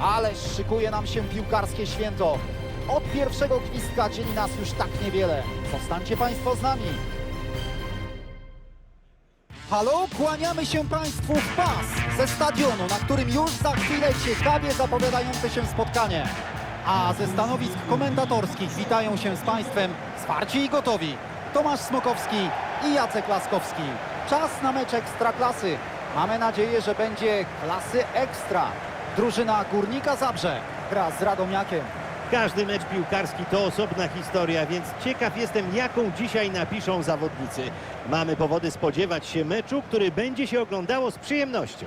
Ależ szykuje nam się piłkarskie święto. Od pierwszego gwizdka dzieli nas już tak niewiele. Zostańcie Państwo z nami. Halo, kłaniamy się Państwu w pas ze stadionu, na którym już za chwilę ciekawie zapowiadające się spotkanie. A ze stanowisk komentatorskich witają się z Państwem zwarci i gotowi Tomasz Smokowski i Jacek Laskowski. Czas na mecz Ekstraklasy. Mamy nadzieję, że będzie klasy ekstra. Drużyna Górnika Zabrze gra z Radomiakiem. Każdy mecz piłkarski to osobna historia, więc ciekaw jestem, jaką dzisiaj napiszą zawodnicy. Mamy powody spodziewać się meczu, który będzie się oglądało z przyjemnością.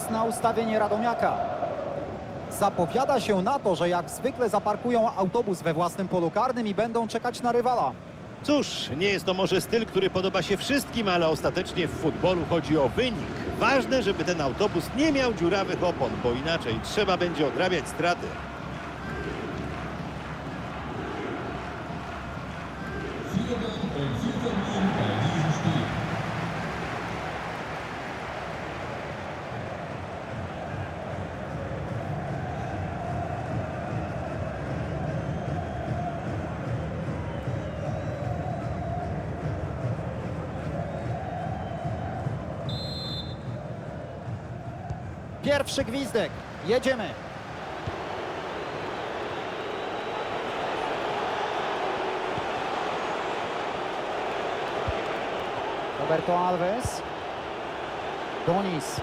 na ustawienie Radomiaka. Zapowiada się na to, że jak zwykle zaparkują autobus we własnym polu karnym i będą czekać na rywala. Cóż, nie jest to może styl, który podoba się wszystkim, ale ostatecznie w futbolu chodzi o wynik. Ważne, żeby ten autobus nie miał dziurawych opon, bo inaczej trzeba będzie odrabiać straty. Pierwszy gwizdek. Jedziemy. Roberto Alves. Donis.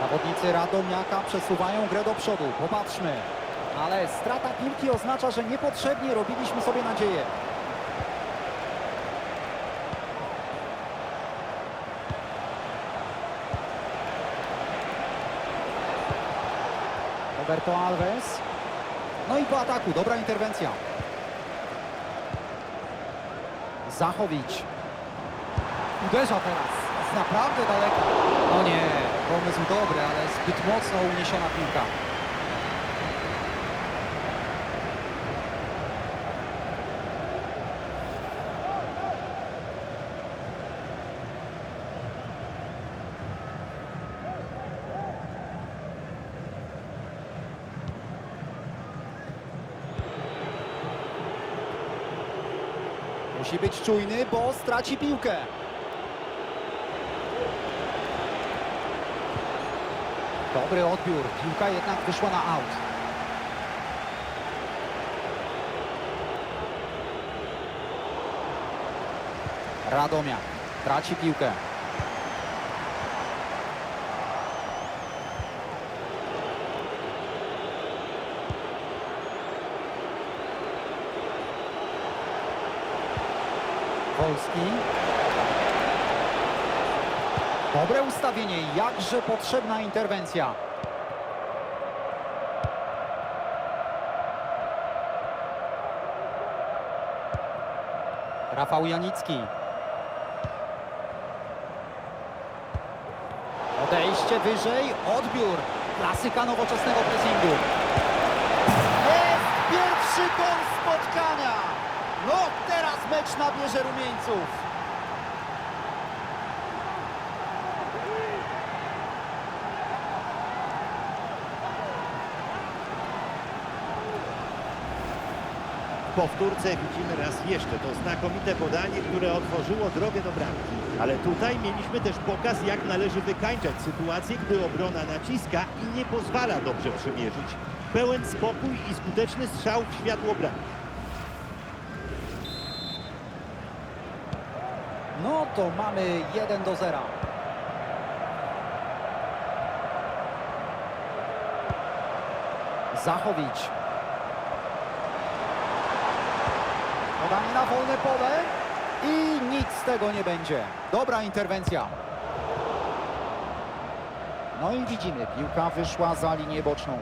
Zawodnicy Radomiaka przesuwają grę do przodu. Popatrzmy. Ale strata piłki oznacza, że niepotrzebnie robiliśmy sobie nadzieję. Roberto Alves. No i po ataku, dobra interwencja. Zachowicz. Uderza teraz. Z naprawdę daleka. No nie, pomysł dobry, ale zbyt mocno uniesiona piłka. Musi być czujny, bo straci piłkę. Dobry odbiór. Piłka jednak wyszła na aut. Radomia traci piłkę. Wolski. Dobre ustawienie, jakże potrzebna interwencja. Rafał Janicki. Odejście wyżej, odbiór. Klasyka nowoczesnego pressingu. Nabierze rumieńców. W powtórce widzimy raz jeszcze to znakomite podanie, które otworzyło drogę do bramki. Ale tutaj mieliśmy też pokaz, jak należy wykańczać sytuację, gdy obrona naciska i nie pozwala dobrze przymierzyć. Pełen spokój i skuteczny strzał w światło bramki. No to mamy 1 do 0. Zachowicz. Podanie na wolne pole i nic z tego nie będzie. Dobra interwencja. No i widzimy, piłka wyszła za linię boczną.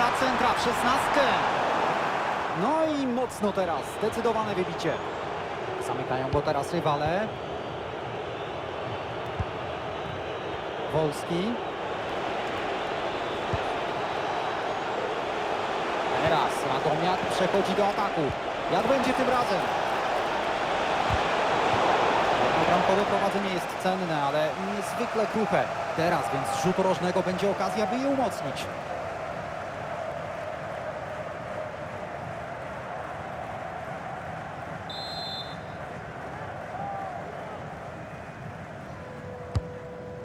Dobra centra w szesnastkę. No i mocno teraz, zdecydowane wybicie. Zamykają go teraz rywale. Wolski. Teraz Radomiak przechodzi do ataku. Jak będzie tym razem? Bramkowe prowadzenie jest cenne, ale niezwykle kruche. Teraz więc z rożnego będzie okazja, by je umocnić.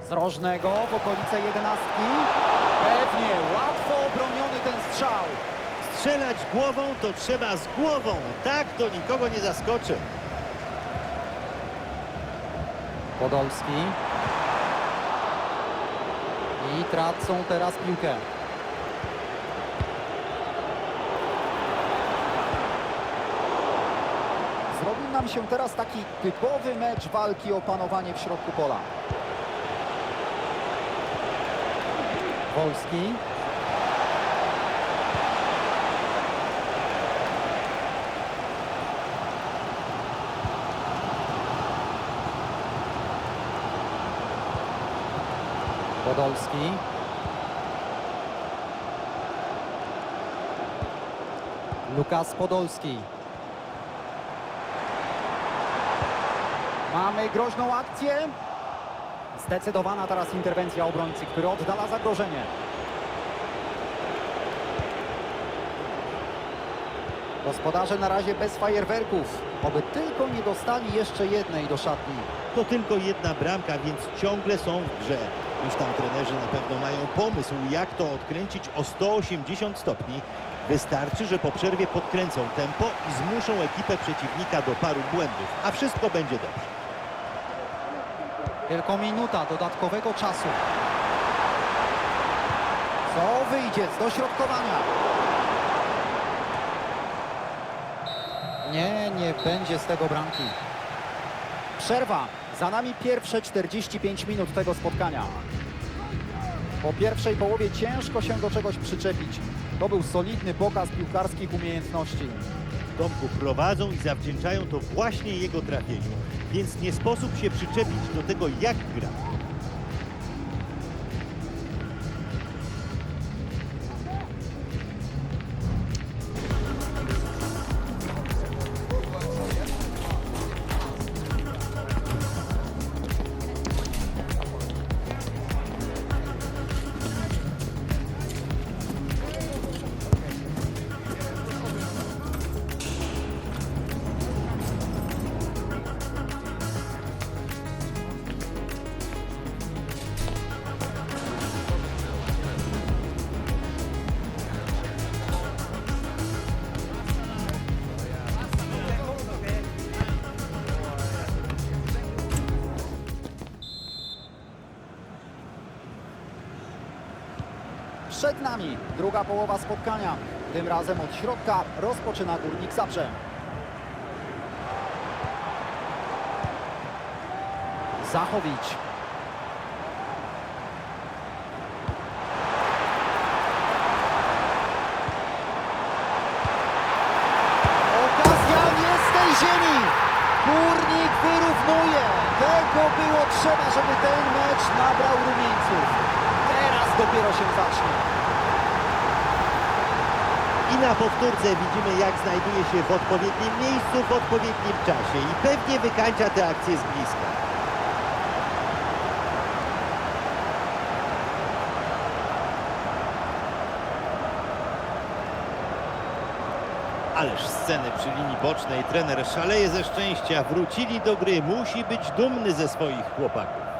Z rożnego w okolice jedenastki. Pewnie łatwo obroniony ten strzał. Strzelać głową to trzeba z głową. Tak to nikogo nie zaskoczy. Podolski. I tracą teraz piłkę. Zrobił nam się teraz taki typowy mecz walki o panowanie w środku pola. Wolski. Podolski. Lukas Podolski. Mamy groźną akcję. Zdecydowana teraz interwencja obrońcy, który oddala zagrożenie. Gospodarze na razie bez fajerwerków. Oby tylko nie dostali jeszcze jednej do szatni. To tylko jedna bramka, więc ciągle są w grze. Już tam trenerzy na pewno mają pomysł, jak to odkręcić o 180 stopni. Wystarczy, że po przerwie podkręcą tempo i zmuszą ekipę przeciwnika do paru błędów, a wszystko będzie dobrze. Tylko minuta dodatkowego czasu. Co wyjdzie z dośrodkowania? Nie, nie będzie z tego bramki. Przerwa. Za nami pierwsze 45 minut tego spotkania. Po pierwszej połowie ciężko się do czegoś przyczepić. To był solidny pokaz piłkarskich umiejętności. Tomku prowadzą i zawdzięczają to właśnie jego trafieniu, więc nie sposób się przyczepić do tego, jak gra. Przed nami druga połowa spotkania. Tym razem od środka rozpoczyna Górnik Zabrze. Zachowicz. Okazja nie z tej ziemi. Górnik wyrównuje. Tego było trzeba, żeby ten mecz nabrał rumieńców. Dopiero się zacznie. I na powtórce widzimy, jak znajduje się w odpowiednim miejscu, w odpowiednim czasie i pewnie wykańcza tę akcję z bliska. Ależ sceny przy linii bocznej trener szaleje ze szczęścia. Wrócili do gry. Musi być dumny ze swoich chłopaków.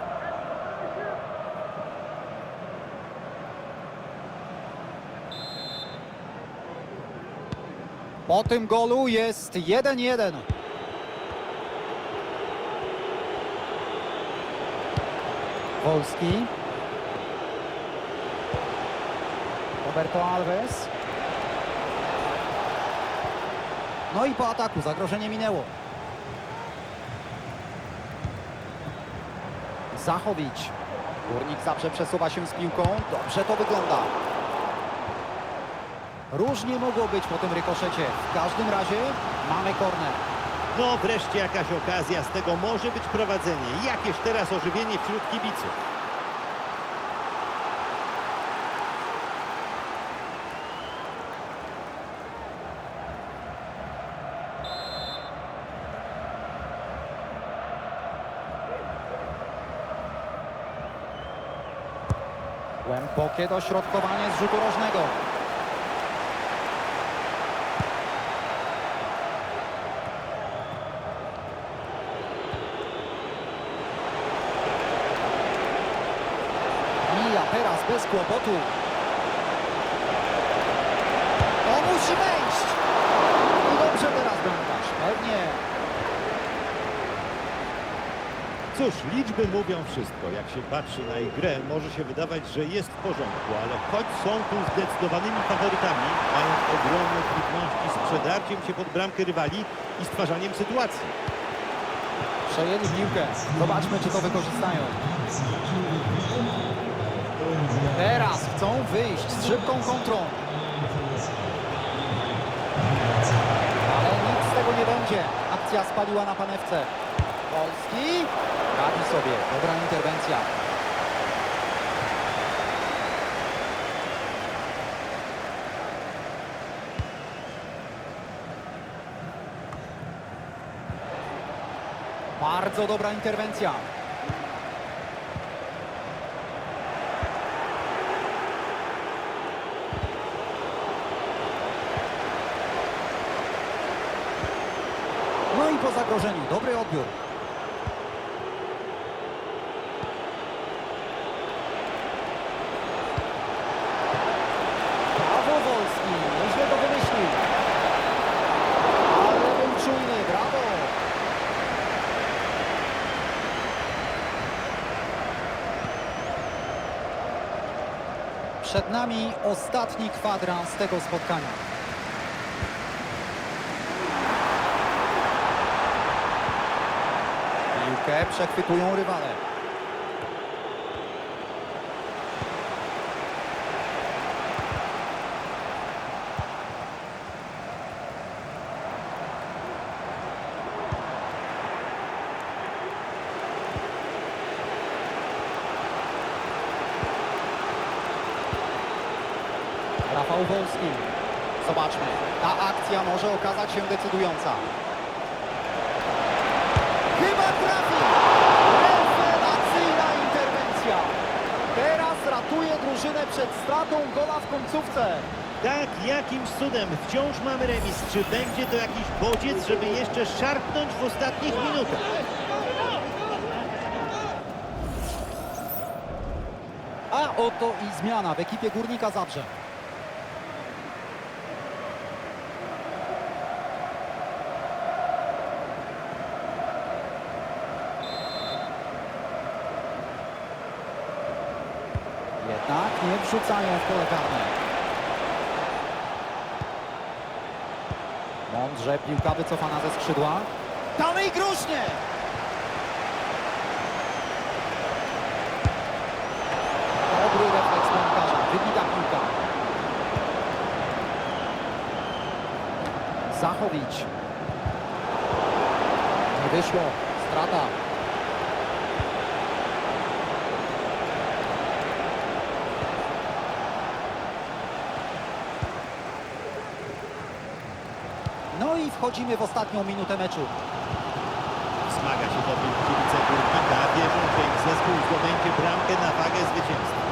Po tym golu jest 1-1. Wolski. Roberto Alves. No i po ataku zagrożenie minęło. Zachowicz. Górnik zawsze przesuwa się z piłką. Dobrze to wygląda. Różnie mogło być po tym rykoszecie. W każdym razie mamy korner. No wreszcie jakaś okazja, z tego może być prowadzenie. Jakieś teraz ożywienie wśród kibiców. Głębokie dośrodkowanie z rzutu rożnego. Mija teraz bez kłopotu. To musi wejść. I dobrze teraz bramkarz. Pewnie. Cóż, liczby mówią wszystko. Jak się patrzy na ich grę, może się wydawać, że jest w porządku, ale choć są tu zdecydowanymi faworytami, mają ogromne trudności z przedarciem się pod bramkę rywali i stwarzaniem sytuacji. Przejęli piłkę. Zobaczmy, czy to wykorzystają. Z szybką kontrą. Ale nic z tego nie będzie. Akcja spaliła na panewce. Polski radzi sobie. Dobra interwencja. Bardzo dobra interwencja. No po zagrożeniu dobry odbiór. Brawo Wolski, nieźle to wymyślił. Ale był czujny, brawo. Przed nami ostatni kwadrans tego spotkania. Piłkę przechwytują rywale. Rafał Wolski. Zobaczmy. Ta akcja może okazać się decydująca. Przed stratą gola w końcówce. Tak, jakimś cudem wciąż mamy remis. Czy będzie to jakiś bodziec, żeby jeszcze szarpnąć w ostatnich minutach? A oto i zmiana w ekipie Górnika Zabrze. Jednak nie wrzucają w pole karne. Mądrze piłka wycofana ze skrzydła. Dalej groźnie! Dobry refleks bramkarza, wybita piłka. Zachowicz. Nie wyszło, strata. No i wchodzimy w ostatnią minutę meczu. Wzmaga się do tym kibice Górnika. Wierzą, że ich zespół zdobędzie bramkę na wagę zwycięstwa.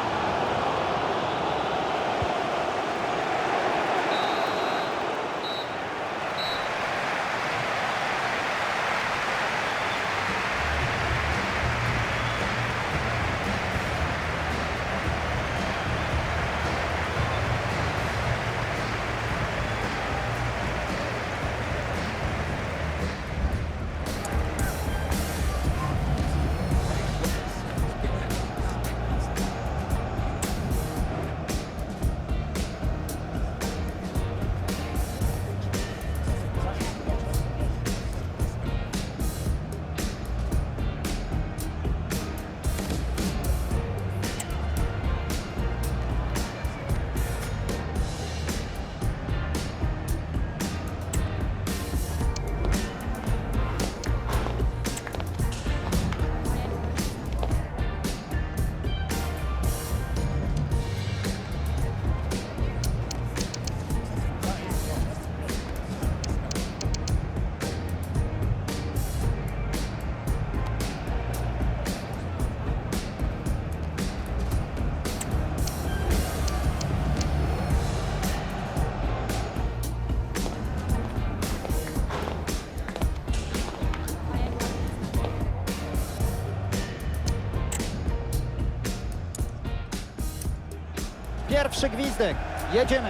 Pierwszy gwizdek. Jedziemy.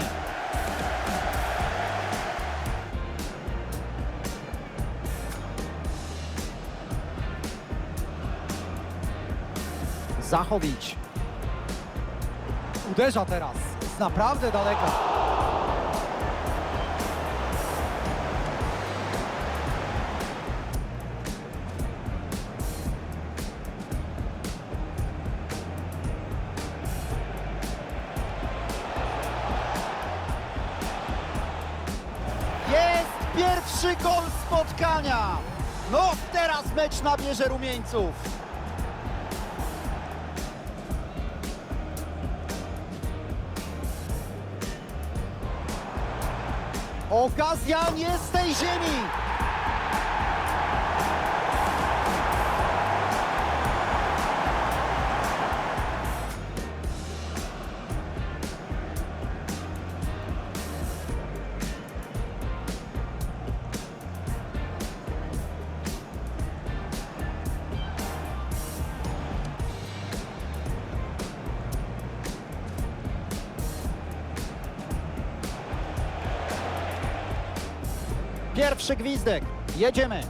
Zachowicz. Uderza teraz. Z naprawdę daleka. Gol spotkania. No teraz mecz nabierze rumieńców. Okazja nie z tej ziemi. Pierwszy gwizdek. Jedziemy.